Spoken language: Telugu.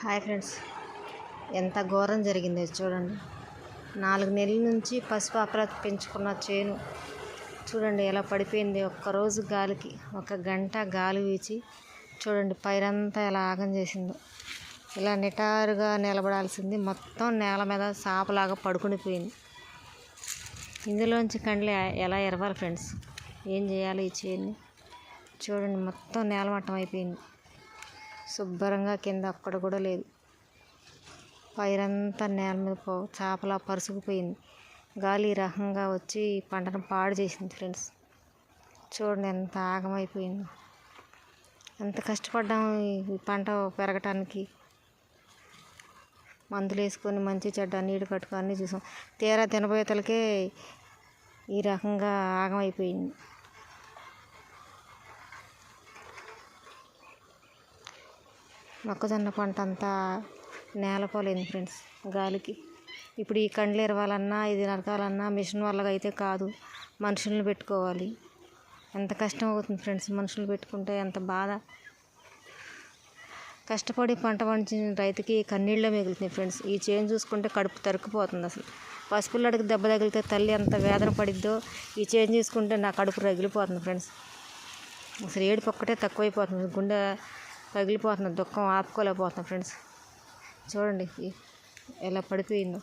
Hi friends. ఎంత ఘోరం జరిగింది చూడండి. నాలుగు నెలల నుంచి పసుపు ఆకలి పెంచుకున్న చేను. చూడండి ఎలా పడిపోయింది. ఒక్కరోజు గాలికి ఒక గంట గాలి వీచి చూడండి పైరంతా ఎలా ఆగం చేసిందో. ఇలా నిటారుగా నిలబడాల్సింది మొత్తం నేల మీద సాపలాగా పడుకునిపోయింది ఇందులోంచి కండ్లు ఎలా ఎరవాలి ఫ్రెండ్స్? ఏం చేయాలి ఈ చేన్ని? చూడండి మొత్తం నేలమట్టం అయిపోయింది. శుభ్రంగా కింద అక్కడ కూడా లేదు. పైరంతా నేల మీద పో చేపలా పరుసుకుపోయింది. గాలి ఈ రకంగా వచ్చి పంటను పాడు చేసింది ఫ్రెండ్స్. చూడండి ఎంత ఆగమైపోయిందో. ఎంత కష్టపడ్డాము ఈ పంట పెరగటానికి. మందులు వేసుకొని మంచి చెడ్డ నీళ్ళు కట్టుకొని అన్నీ చూసాం. తీరా తినబోయేతలకే ఈ రకంగా ఆగమైపోయింది. మొక్కజొన్న పంట అంతా నేలపోలేదు ఫ్రెండ్స్ గాలికి. ఇప్పుడు ఈ కండ్లు ఇరవాలన్నా ఇది నరకాలన్నా మిషన్ వల్ల అయితే కాదు. మనుషులను పెట్టుకోవాలి. ఎంత కష్టం అవుతుంది ఫ్రెండ్స్ మనుషులు పెట్టుకుంటే ఎంత బాధ. కష్టపడి పంట పండించిన రైతుకి కన్నీళ్ళే మిగులుతుంది ఫ్రెండ్స్. ఈ చేను చూసుకుంటే కడుపు తరుక్కుపోతుంది అసలు. పసుపుల్లడికి దెబ్బ తగిలితే తల్లి ఎంత వేదన పడిద్దో ఈ చేను చూసుకుంటే నా కడుపు రగిలిపోతుంది ఫ్రెండ్స్. అసలు ఏడుపు ఒక్కటే తక్కువైపోతుంది. గుండె పగిలిపోతుంది దుఃఖం ఆపుకోలేకపోతున్నాం ఫ్రెండ్స్ చూడండి ఎలా పడిపోయిందో.